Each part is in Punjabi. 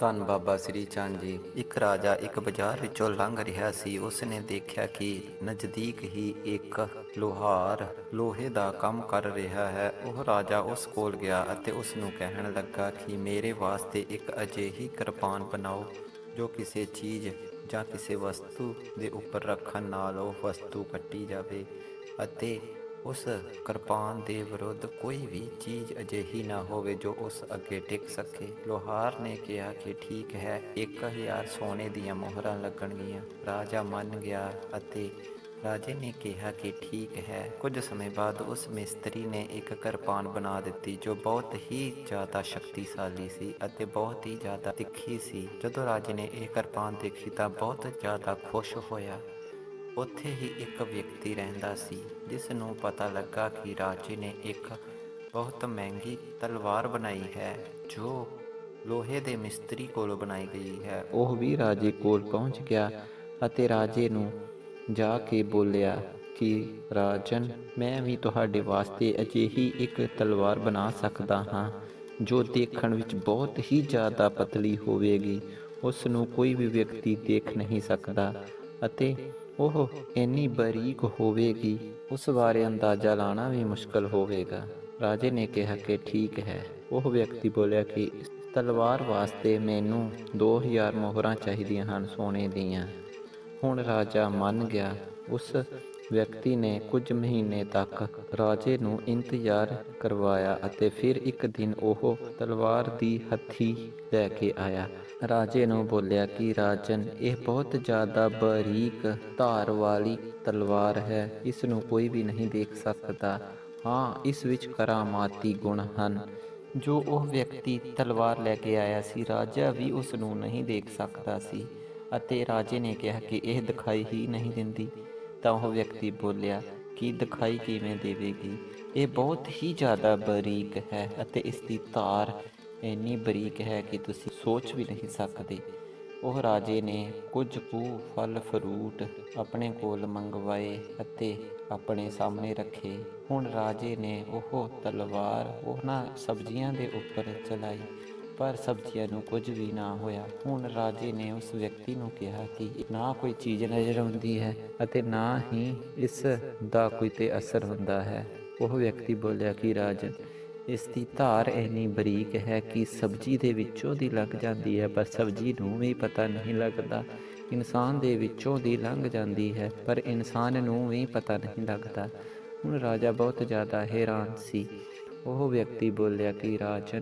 ਧੰਨ ਬਾਬਾ ਸ੍ਰੀ ਚੰਦ ਜੀ। ਇੱਕ ਰਾਜਾ ਇੱਕ ਬਾਜ਼ਾਰ ਵਿੱਚੋਂ ਲੰਘ ਰਿਹਾ ਸੀ। ਉਸਨੇ ਦੇਖਿਆ ਕਿ ਨਜ਼ਦੀਕ ਹੀ ਇੱਕ ਲੋਹਾਰ ਲੋਹੇ ਦਾ ਕੰਮ ਕਰ ਰਿਹਾ ਹੈ। ਉਹ ਰਾਜਾ ਉਸ ਕੋਲ ਗਿਆ ਅਤੇ ਉਸ ਨੂੰ ਕਹਿਣ ਲੱਗਾ ਕਿ ਮੇਰੇ ਵਾਸਤੇ ਇੱਕ ਅਜਿਹੀ ਕਿਰਪਾਨ ਬਣਾਓ ਜੋ ਕਿਸੇ ਚੀਜ਼ ਜਾਂ ਕਿਸੇ ਵਸਤੂ ਦੇ ਉੱਪਰ ਰੱਖਣ ਨਾਲ ਉਹ ਵਸਤੂ ਕੱਟੀ ਜਾਵੇ ਅਤੇ ਉਸ ਕਿਰਪਾਨ ਦੇ ਵਿਰੁੱਧ ਕੋਈ ਵੀ ਚੀਜ਼ ਅਜਿਹੀ ਨਾ ਹੋਵੇ ਜੋ ਉਸ ਅੱਗੇ ਟਿਕ ਸਕੇ। ਲੋਹਾਰ ਨੇ ਕਿਹਾ ਕਿ ਠੀਕ ਹੈ 1000 ਸੋਨੇ ਦੀਆਂ ਮੋਹਰਾਂ ਲੱਗਣਗੀਆਂ। ਰਾਜਾ ਮੰਨ ਗਿਆ ਅਤੇ ਰਾਜੇ ਨੇ ਕਿਹਾ ਕਿ ਠੀਕ ਹੈ। ਕੁਝ ਸਮੇਂ ਬਾਅਦ ਉਸ ਮਿਸਤਰੀ ਨੇ ਇੱਕ ਕਿਰਪਾਨ ਬਣਾ ਦਿੱਤੀ ਜੋ ਬਹੁਤ ਹੀ ਜ਼ਿਆਦਾ ਸ਼ਕਤੀਸ਼ਾਲੀ ਸੀ ਅਤੇ ਬਹੁਤ ਹੀ ਜ਼ਿਆਦਾ ਤਿੱਖੀ ਸੀ। ਜਦੋਂ ਰਾਜੇ ਨੇ ਇਹ ਕਿਰਪਾਨ ਦੇਖੀ ਤਾਂ ਬਹੁਤ ਜ਼ਿਆਦਾ ਖੁਸ਼ ਹੋਇਆ। ਉੱਥੇ ਹੀ ਇੱਕ ਵਿਅਕਤੀ ਰਹਿੰਦਾ ਸੀ, ਜਿਸ ਨੂੰ ਪਤਾ ਲੱਗਾ ਕਿ ਰਾਜੇ ਨੇ ਇੱਕ ਬਹੁਤ ਮਹਿੰਗੀ ਤਲਵਾਰ ਬਣਾਈ ਹੈ, ਜੋ ਲੋਹੇ ਦੇ ਮਿਸਤਰੀ ਕੋਲੋਂ ਬਣਾਈ ਗਈ ਹੈ। ਉਹ ਵੀ ਰਾਜੇ ਕੋਲ ਪਹੁੰਚ ਗਿਆ ਅਤੇ ਰਾਜੇ ਨੂੰ ਜਾ ਕੇ ਬੋਲਿਆ ਕਿ, ਰਾਜਨ, ਮੈਂ ਵੀ ਤੁਹਾਡੇ ਵਾਸਤੇ ਅਜਿਹੀ ਇੱਕ ਤਲਵਾਰ ਬਣਾ ਸਕਦਾ ਹਾਂ, ਜੋ ਦੇਖਣ ਵਿੱਚ ਬਹੁਤ ਹੀ ਜ਼ਿਆਦਾ ਪਤਲੀ ਹੋਵੇਗੀ। ਉਸ ਨੂੰ ਕੋਈ ਵੀ ਵਿਅਕਤੀ ਦੇਖ ਨਹੀਂ ਸਕਦਾ। ਅਤੇ ਉਹ ਇੰਨੀ ਬਰੀਕ ਹੋਵੇਗੀ, ਉਸ ਬਾਰੇ ਅੰਦਾਜ਼ਾ ਲਾਣਾ ਵੀ ਮੁਸ਼ਕਲ ਹੋਵੇਗਾ। ਰਾਜੇ ਨੇ ਕਿਹਾ ਕਿ ਠੀਕ ਹੈ। ਉਹ ਵਿਅਕਤੀ ਬੋਲਿਆ ਕਿ ਇਸ ਤਲਵਾਰ ਵਾਸਤੇ ਮੈਨੂੰ 2000 ਮੋਹਰਾਂ ਚਾਹੀਦੀਆਂ ਹਨ ਸੋਨੇ ਦੀਆਂ। ਹੁਣ ਰਾਜਾ ਮੰਨ ਗਿਆ, ਉਸ ਵਿਅਕਤੀ ਨੇ ਕੁਝ ਮਹੀਨੇ ਤੱਕ ਰਾਜੇ ਨੂੰ ਇੰਤਜ਼ਾਰ ਕਰਵਾਇਆ ਅਤੇ ਫਿਰ ਇੱਕ ਦਿਨ ਉਹ ਤਲਵਾਰ ਦੀ ਹੱਥੀ ਲੈ ਕੇ ਆਇਆ। ਰਾਜੇ ਨੂੰ ਬੋਲਿਆ, ਕਿ ਰਾਜਨ, ਇਹ ਬਹੁਤ ਜ਼ਿਆਦਾ ਬਰੀਕ ਧਾਰ ਵਾਲੀ ਤਲਵਾਰ ਹੈ, ਇਸ ਨੂੰ ਕੋਈ ਵੀ ਨਹੀਂ ਦੇਖ ਸਕਦਾ। ਹਾਂ, ਇਸ ਵਿੱਚ ਕਰਾਮਾਤੀ ਗੁਣ ਹਨ। ਜੋ ਉਹ ਵਿਅਕਤੀ ਤਲਵਾਰ ਲੈ ਕੇ ਆਇਆ ਸੀ, ਰਾਜਾ ਵੀ ਉਸ ਨੂੰ ਨਹੀਂ ਦੇਖ ਸਕਦਾ ਸੀ ਅਤੇ ਰਾਜੇ ਨੇ ਕਿਹਾ ਕਿ ਇਹ ਦਿਖਾਈ ਹੀ ਨਹੀਂ ਦਿੰਦੀ। ਤਾਂ ਉਹ ਵਿਅਕਤੀ ਬੋਲਿਆ, ਕਿ ਦਿਖਾਈ ਕਿਵੇਂ ਦੇਵੇਗੀ? ਇਹ ਬਹੁਤ ਹੀ ਜ਼ਿਆਦਾ ਬਰੀਕ ਹੈ ਅਤੇ ਇਸ ਦੀ ਧਾਰ ਇੰਨੀ ਬਰੀਕ ਹੈ ਕਿ ਤੁਸੀਂ ਸੋਚ ਵੀ ਨਹੀਂ ਸਕਦੇ। ਉਹ ਰਾਜੇ ਨੇ ਕੁਝ ਕੁ ਫਲ ਫਰੂਟ ਆਪਣੇ ਕੋਲ ਮੰਗਵਾਏ ਅਤੇ ਆਪਣੇ ਸਾਹਮਣੇ ਰੱਖੇ। ਹੁਣ ਰਾਜੇ ਨੇ ਉਹ ਤਲਵਾਰ ਉਹਨਾਂ ਸਬਜ਼ੀਆਂ ਦੇ ਉੱਪਰ ਚਲਾਈ, ਪਰ ਸਬਜ਼ੀਆਂ ਨੂੰ ਕੁਝ ਵੀ ਨਾ ਹੋਇਆ। ਹੁਣ ਰਾਜੇ ਨੇ ਉਸ ਵਿਅਕਤੀ ਨੂੰ ਕਿਹਾ ਕਿ ਨਾ ਕੋਈ ਚੀਜ਼ ਨਜ਼ਰ ਆਉਂਦੀ ਹੈ ਅਤੇ ਨਾ ਹੀ ਇਸ ਦਾ ਕੋਈ ਤੇ ਅਸਰ ਹੁੰਦਾ ਹੈ। ਉਹ ਵਿਅਕਤੀ ਬੋਲਿਆ ਕਿ, ਰਾਜਨ ਇਸ ਦੀ ਧਾਰ ਇੰਨੀ ਬਰੀਕ ਹੈ ਕਿ ਸਬਜ਼ੀ ਦੇ ਵਿੱਚੋਂ ਦੀ ਲੰਘ ਜਾਂਦੀ ਹੈ, ਪਰ ਸਬਜ਼ੀ ਨੂੰ ਵੀ ਪਤਾ ਨਹੀਂ ਲੱਗਦਾ। ਇਨਸਾਨ ਦੇ ਵਿੱਚੋਂ ਦੀ ਲੰਘ ਜਾਂਦੀ ਹੈ, ਪਰ ਇਨਸਾਨ ਨੂੰ ਵੀ ਪਤਾ ਨਹੀਂ ਲੱਗਦਾ। ਹੁਣ ਰਾਜਾ ਬਹੁਤ ਜ਼ਿਆਦਾ ਹੈਰਾਨ ਸੀ। ਉਹ ਵਿਅਕਤੀ ਬੋਲਿਆ ਕਿ ਰਾਜਨ,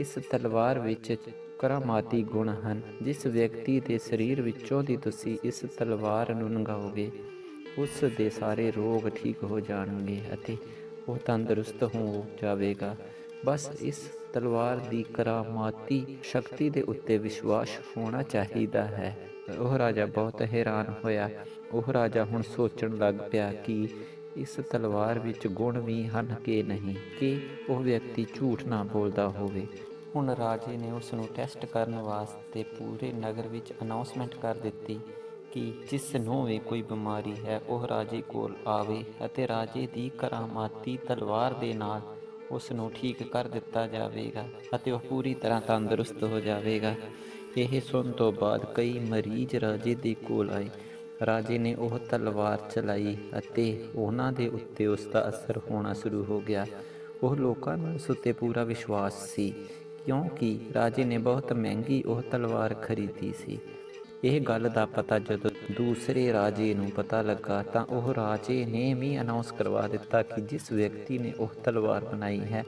ਇਸ ਤਲਵਾਰ ਵਿੱਚ ਕਰਾਮਾਤੀ ਗੁਣ ਹਨ। ਜਿਸ ਵਿਅਕਤੀ ਦੇ ਸਰੀਰ ਵਿੱਚੋਂ ਦੀ ਤੁਸੀਂ ਇਸ ਤਲਵਾਰ ਨੂੰ ਲੰਘਾਓਗੇ, ਉਸ ਦੇ ਸਾਰੇ ਰੋਗ ਠੀਕ ਹੋ ਜਾਣਗੇ ਅਤੇ ਉਹ ਤੰਦਰੁਸਤ ਹੋ ਜਾਵੇਗਾ। ਬਸ ਇਸ ਤਲਵਾਰ ਦੀ ਕਰਾਮਾਤੀ ਸ਼ਕਤੀ ਦੇ ਉੱਤੇ ਵਿਸ਼ਵਾਸ ਹੋਣਾ ਚਾਹੀਦਾ ਹੈ। ਉਹ ਰਾਜਾ ਬਹੁਤ ਹੈਰਾਨ ਹੋਇਆ। ਉਹ ਰਾਜਾ ਹੁਣ ਸੋਚਣ ਲੱਗ ਪਿਆ ਕਿ ਇਸ ਤਲਵਾਰ ਵਿੱਚ ਗੁਣ ਵੀ ਹਨ ਕਿ ਨਹੀਂ, ਕਿ ਉਹ ਵਿਅਕਤੀ ਝੂਠ ਨਾ ਬੋਲਦਾ ਹੋਵੇ। ਹੁਣ ਰਾਜੇ ਨੇ ਉਸ ਨੂੰ ਟੈਸਟ ਕਰਨ ਵਾਸਤੇ ਪੂਰੇ ਨਗਰ ਵਿੱਚ ਅਨਾਉਂਸਮੈਂਟ ਕਰ ਦਿੱਤੀ। ਕਿ ਜਿਸ ਨੂੰ ਵੀ ਕੋਈ ਬਿਮਾਰੀ ਹੈ, ਉਹ ਰਾਜੇ ਕੋਲ ਆਵੇ ਅਤੇ ਰਾਜੇ ਦੀ ਕਰਾਮਾਤੀ ਤਲਵਾਰ ਦੇ ਨਾਲ ਉਸ ਨੂੰ ਠੀਕ ਕਰ ਦਿੱਤਾ ਜਾਵੇਗਾ ਅਤੇ ਉਹ ਪੂਰੀ ਤਰ੍ਹਾਂ ਤੰਦਰੁਸਤ ਹੋ ਜਾਵੇਗਾ। ਇਹ ਸੁਣ ਤੋਂ ਬਾਅਦ ਕਈ ਮਰੀਜ਼ ਰਾਜੇ ਦੇ ਕੋਲ ਆਏ। ਰਾਜੇ ਨੇ ਉਹ ਤਲਵਾਰ ਚਲਾਈ ਅਤੇ ਉਹਨਾਂ ਦੇ ਉੱਤੇ ਉਸ ਦਾ ਅਸਰ ਹੋਣਾ ਸ਼ੁਰੂ ਹੋ ਗਿਆ। ਉਹ ਲੋਕਾਂ ਨੂੰ ਉਸ ਉੱਤੇ ਪੂਰਾ ਵਿਸ਼ਵਾਸ ਸੀ, ਕਿਉਂਕਿ ਰਾਜੇ ਨੇ ਬਹੁਤ ਮਹਿੰਗੀ ਉਹ ਤਲਵਾਰ ਖਰੀਦੀ ਸੀ। ਇਹ ਗੱਲ ਦਾ ਪਤਾ ਜਦੋਂ ਦੂਸਰੇ ਰਾਜੇ ਨੂੰ ਪਤਾ ਲੱਗਾ ਤਾਂ ਉਹ ਰਾਜੇ ਨੇ ਵੀ ਅਨਾਉਂਸ ਕਰਵਾ ਦਿੱਤਾ ਕਿ ਜਿਸ ਵਿਅਕਤੀ ਨੇ ਉਹ ਤਲਵਾਰ ਬਣਾਈ ਹੈ,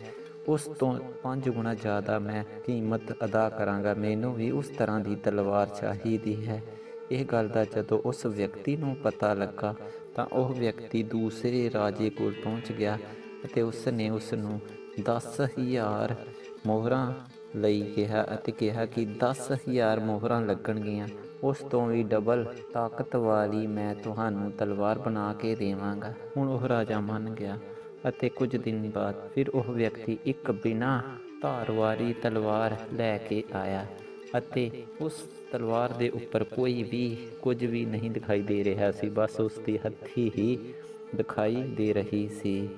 ਉਸ ਤੋਂ 5 ਗੁਣਾ ਜ਼ਿਆਦਾ ਮੈਂ ਕੀਮਤ ਅਦਾ ਕਰਾਂਗਾ, ਮੈਨੂੰ ਵੀ ਉਸ ਤਰ੍ਹਾਂ ਦੀ ਤਲਵਾਰ ਚਾਹੀਦੀ ਹੈ। ਇਹ ਗੱਲ ਦਾ ਜਦੋਂ ਉਸ ਵਿਅਕਤੀ ਨੂੰ ਪਤਾ ਲੱਗਾ ਤਾਂ ਉਹ ਵਿਅਕਤੀ ਦੂਸਰੇ ਰਾਜੇ ਕੋਲ ਪਹੁੰਚ ਗਿਆ ਅਤੇ ਉਸ ਨੇ ਉਸ ਨੂੰ 10000 ਮੋਹਰਾਂ ਲਈ ਕਿਹਾ ਅਤੇ ਕਿਹਾ ਕਿ 10000 ਮੋਹਰਾਂ ਲੱਗਣਗੀਆਂ। ਉਸ ਤੋਂ ਵੀ ਡਬਲ ਤਾਕਤ ਵਾਲੀ ਮੈਂ ਤੁਹਾਨੂੰ ਤਲਵਾਰ ਬਣਾ ਕੇ ਦੇਵਾਂਗਾ। ਹੁਣ ਉਹ ਰਾਜਾ ਮੰਨ ਗਿਆ ਅਤੇ ਕੁਝ ਦਿਨ ਬਾਅਦ ਫਿਰ ਉਹ ਵਿਅਕਤੀ ਇੱਕ ਬਿਨਾ ਧਾਰਵਾਰੀ ਤਲਵਾਰ ਲੈ ਕੇ ਆਇਆ ਅਤੇ ਉਸ ਤਲਵਾਰ ਦੇ ਉੱਪਰ ਕੋਈ ਵੀ ਕੁਝ ਵੀ ਨਹੀਂ ਦਿਖਾਈ ਦੇ ਰਿਹਾ ਸੀ, ਬਸ ਉਸ ਦੀ ਹੱਥੀ ਹੀ ਦਿਖਾਈ ਦੇ ਰਹੀ ਸੀ।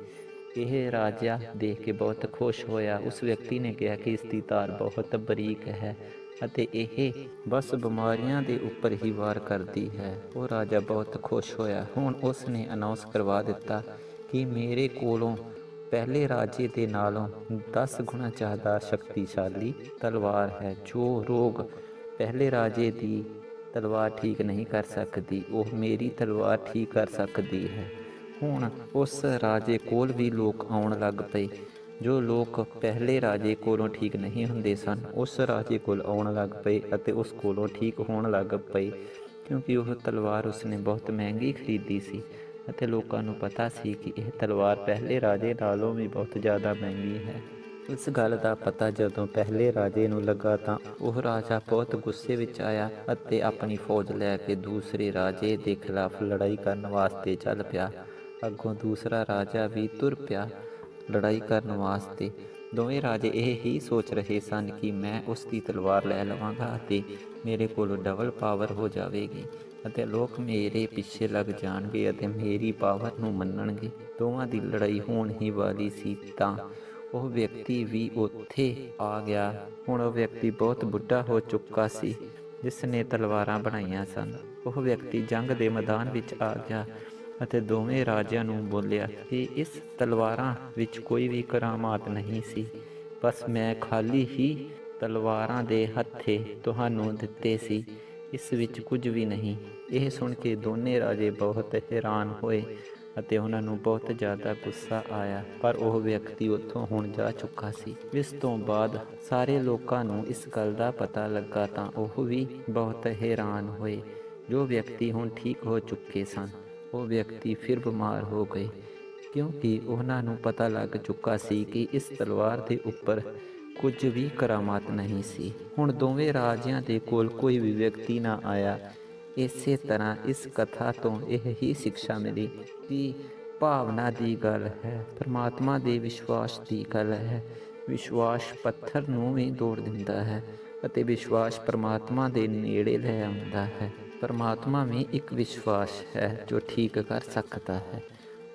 ਇਹ ਰਾਜਾ ਦੇਖ ਕੇ ਬਹੁਤ ਖੁਸ਼ ਹੋਇਆ। ਉਸ ਵਿਅਕਤੀ ਨੇ ਕਿਹਾ ਕਿ ਇਸ ਦੀ ਧਾਰ ਬਹੁਤ ਬਰੀਕ ਹੈ। ਅਤੇ ਇਹ ਬਸ ਬਿਮਾਰੀਆਂ ਦੇ ਉੱਪਰ ਹੀ ਵਾਰ ਕਰਦੀ ਹੈ। ਉਹ ਰਾਜਾ ਬਹੁਤ ਖੁਸ਼ ਹੋਇਆ। ਹੁਣ ਉਸ ਨੇ ਅਨਾਉਂਸ ਕਰਵਾ ਦਿੱਤਾ ਕਿ ਮੇਰੇ ਕੋਲੋਂ ਪਹਿਲੇ ਰਾਜੇ ਦੇ ਨਾਲੋਂ 10 ਗੁਣਾ ਜ਼ਿਆਦਾ ਸ਼ਕਤੀਸ਼ਾਲੀ ਤਲਵਾਰ ਹੈ। ਜੋ ਰੋਗ ਪਹਿਲੇ ਰਾਜੇ ਦੀ ਤਲਵਾਰ ਠੀਕ ਨਹੀਂ ਕਰ ਸਕਦੀ, ਉਹ ਮੇਰੀ ਤਲਵਾਰ ਠੀਕ ਕਰ ਸਕਦੀ ਹੈ। ਹੁਣ ਉਸ ਰਾਜੇ ਕੋਲ ਵੀ ਲੋਕ ਆਉਣ ਲੱਗ ਪਏ। ਜੋ ਲੋਕ ਪਹਿਲੇ ਰਾਜੇ ਕੋਲੋਂ ਠੀਕ ਨਹੀਂ ਹੁੰਦੇ ਸਨ, ਉਸ ਰਾਜੇ ਕੋਲ ਆਉਣ ਲੱਗ ਪਏ ਅਤੇ ਉਸ ਕੋਲੋਂ ਠੀਕ ਹੋਣ ਲੱਗ ਪਏ, ਕਿਉਂਕਿ ਉਹ ਤਲਵਾਰ ਉਸਨੇ ਬਹੁਤ ਮਹਿੰਗੀ ਖਰੀਦੀ ਸੀ ਅਤੇ ਲੋਕਾਂ ਨੂੰ ਪਤਾ ਸੀ ਕਿ ਇਹ ਤਲਵਾਰ ਪਹਿਲੇ ਰਾਜੇ ਨਾਲੋਂ ਵੀ ਬਹੁਤ ਜ਼ਿਆਦਾ ਮਹਿੰਗੀ ਹੈ। ਇਸ ਗੱਲ ਦਾ ਪਤਾ ਜਦੋਂ ਪਹਿਲੇ ਰਾਜੇ ਨੂੰ ਲੱਗਾ ਤਾਂ ਉਹ ਰਾਜਾ ਬਹੁਤ ਗੁੱਸੇ ਵਿੱਚ ਆਇਆ ਅਤੇ ਆਪਣੀ ਫੌਜ ਲੈ ਕੇ ਦੂਸਰੇ ਰਾਜੇ ਦੇ ਖਿਲਾਫ ਲੜਾਈ ਕਰਨ ਵਾਸਤੇ ਚੱਲ ਪਿਆ। ਅੱਗੋਂ ਦੂਸਰਾ ਰਾਜਾ ਵੀ ਤੁਰ ਪਿਆ ਲੜਾਈ ਕਰਨ ਵਾਸਤੇ। ਦੋਵੇਂ ਰਾਜੇ ਇਹ ਹੀ ਸੋਚ ਰਹੇ ਸਨ ਕਿ ਮੈਂ ਉਸ ਦੀ ਤਲਵਾਰ ਲੈ ਲਵਾਂਗਾ ਅਤੇ ਮੇਰੇ ਕੋਲ ਡਬਲ ਪਾਵਰ ਹੋ ਜਾਵੇਗੀ ਅਤੇ ਲੋਕ ਮੇਰੇ ਪਿੱਛੇ ਲੱਗ ਜਾਣਗੇ ਅਤੇ ਮੇਰੀ ਪਾਵਰ ਨੂੰ ਮੰਨਣਗੇ। ਦੋਵਾਂ ਦੀ ਲੜਾਈ ਹੋਣ ਹੀ ਵਾਲੀ ਸੀ ਤਾਂ ਉਹ ਵਿਅਕਤੀ ਵੀ ਉੱਥੇ ਆ ਗਿਆ। ਹੁਣ ਉਹ ਵਿਅਕਤੀ ਬਹੁਤ ਬੁੱਢਾ ਹੋ ਚੁੱਕਾ ਸੀ ਜਿਸ ਨੇ ਤਲਵਾਰਾਂ ਬਣਾਈਆਂ ਸਨ। ਉਹ ਵਿਅਕਤੀ ਜੰਗ ਦੇ ਮੈਦਾਨ ਵਿੱਚ ਆ ਗਿਆ। ਅਤੇ ਦੋਵੇਂ ਰਾਜਿਆਂ ਨੂੰ ਬੋਲਿਆ, ਕਿ ਇਸ ਤਲਵਾਰਾਂ ਵਿੱਚ ਕੋਈ ਵੀ ਕਰਾਮਾਤ ਨਹੀਂ ਸੀ। ਬਸ ਮੈਂ ਖਾਲੀ ਹੀ ਤਲਵਾਰਾਂ ਦੇ ਹੱਥੇ ਤੁਹਾਨੂੰ ਦਿੱਤੇ ਸੀ। ਇਸ ਵਿੱਚ ਕੁਝ ਵੀ ਨਹੀਂ। ਇਹ ਸੁਣ ਕੇ ਦੋਨੇ ਰਾਜੇ ਬਹੁਤ ਹੈਰਾਨ ਹੋਏ ਅਤੇ ਉਹਨਾਂ ਨੂੰ ਬਹੁਤ ਜ਼ਿਆਦਾ ਗੁੱਸਾ ਆਇਆ, ਪਰ ਉਹ ਵਿਅਕਤੀ ਉੱਥੋਂ ਹੁਣ ਜਾ ਚੁੱਕਾ ਸੀ। ਇਸ ਤੋਂ ਬਾਅਦ ਸਾਰੇ ਲੋਕਾਂ ਨੂੰ ਇਸ ਗੱਲ ਦਾ ਪਤਾ ਲੱਗਾ ਤਾਂ ਉਹ ਵੀ ਬਹੁਤ ਹੈਰਾਨ ਹੋਏ। ਜੋ ਵਿਅਕਤੀ ਹੁਣ ਠੀਕ ਹੋ ਚੁੱਕੇ ਸਨ ਉਹ ਵਿਅਕਤੀ ਫਿਰ ਬਿਮਾਰ ਹੋ ਗਏ, ਕਿਉਂਕਿ ਉਹਨਾਂ ਨੂੰ ਪਤਾ ਲੱਗ ਚੁੱਕਾ ਸੀ ਕਿ ਇਸ ਤਲਵਾਰ ਦੇ ਉੱਪਰ ਕੁਝ ਵੀ ਕਰਾਮਾਤ ਨਹੀਂ ਸੀ। ਹੁਣ ਦੋਵੇਂ ਰਾਜਿਆਂ ਦੇ ਕੋਲ ਕੋਈ ਵੀ ਵਿਅਕਤੀ ਨਾ ਆਇਆ। ਇਸੇ ਤਰ੍ਹਾਂ ਇਸ ਕਥਾ ਤੋਂ ਇਹ ਹੀ ਸਿੱਖਿਆ ਮਿਲੀ ਕਿ ਭਾਵਨਾ ਦੀ ਗੱਲ ਹੈ, ਪਰਮਾਤਮਾ ਦੇ ਵਿਸ਼ਵਾਸ ਦੀ ਗੱਲ ਹੈ। ਵਿਸ਼ਵਾਸ ਪੱਥਰ ਨੂੰ ਵੀ ਤੋੜ ਦਿੰਦਾ ਹੈ ਅਤੇ ਵਿਸ਼ਵਾਸ ਪਰਮਾਤਮਾ ਦੇ ਨੇੜੇ ਲੈ ਆਉਂਦਾ ਹੈ। ਪਰਮਾਤਮਾ ਵੀ ਇੱਕ ਵਿਸ਼ਵਾਸ ਹੈ ਜੋ ਠੀਕ ਕਰ ਸਕਦਾ ਹੈ।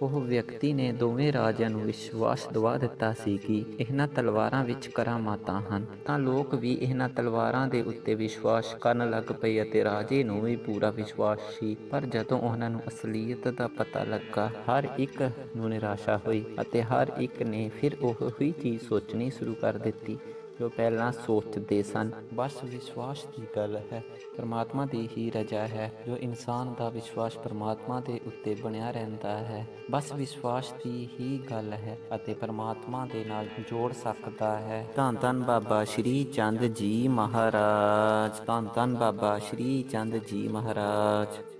ਉਹ ਵਿਅਕਤੀ ਨੇ ਦੋਵੇਂ ਰਾਜਿਆਂ ਨੂੰ ਵਿਸ਼ਵਾਸ ਦਿਵਾ ਦਿੱਤਾ ਸੀ ਕਿ ਇਹਨਾਂ ਤਲਵਾਰਾਂ ਵਿੱਚ ਕਰਾਮਾਤਾਂ ਹਨ। ਤਾਂ ਲੋਕ ਵੀ ਇਹਨਾਂ ਤਲਵਾਰਾਂ ਦੇ ਉੱਤੇ ਵਿਸ਼ਵਾਸ ਕਰਨ ਲੱਗ ਪਏ ਅਤੇ ਰਾਜੇ ਨੂੰ ਵੀ ਪੂਰਾ ਵਿਸ਼ਵਾਸ ਸੀ। ਪਰ ਜਦੋਂ ਉਹਨਾਂ ਨੂੰ ਅਸਲੀਅਤ ਦਾ ਪਤਾ ਲੱਗਾ, ਹਰ ਇੱਕ ਨੂੰ ਨਿਰਾਸ਼ਾ ਹੋਈ ਅਤੇ ਹਰ ਇੱਕ ਨੇ ਫਿਰ ਉਹ ਹੀ ਚੀਜ਼ ਸੋਚਣੀ ਸ਼ੁਰੂ ਕਰ ਦਿੱਤੀ। ਜੋ ਪਹਿਲਾਂ ਸੋਚਦੇ ਸਨ। ਬਸ ਵਿਸ਼ਵਾਸ ਦੀ ਗੱਲ ਹੈ। ਪਰਮਾਤਮਾ ਦੀ ਹੀ ਰਜਾ ਹੈ। ਜੋ ਇਨਸਾਨ ਦਾ ਵਿਸ਼ਵਾਸ ਪਰਮਾਤਮਾ ਦੇ ਉੱਤੇ ਬਣਿਆ ਰਹਿੰਦਾ ਹੈ। ਬਸ ਵਿਸ਼ਵਾਸ ਦੀ ਹੀ ਗੱਲ ਹੈ ਅਤੇ ਪਰਮਾਤਮਾ ਦੇ ਨਾਲ ਜੋੜ ਸਕਦਾ ਹੈ। ਧੰਨ ਧੰਨ ਬਾਬਾ ਸ਼੍ਰੀ ਚੰਦ ਜੀ ਮਹਾਰਾਜ। ਧੰਨ ਧੰਨ ਬਾਬਾ ਸ਼੍ਰੀ ਚੰਦ ਜੀ ਮਹਾਰਾਜ।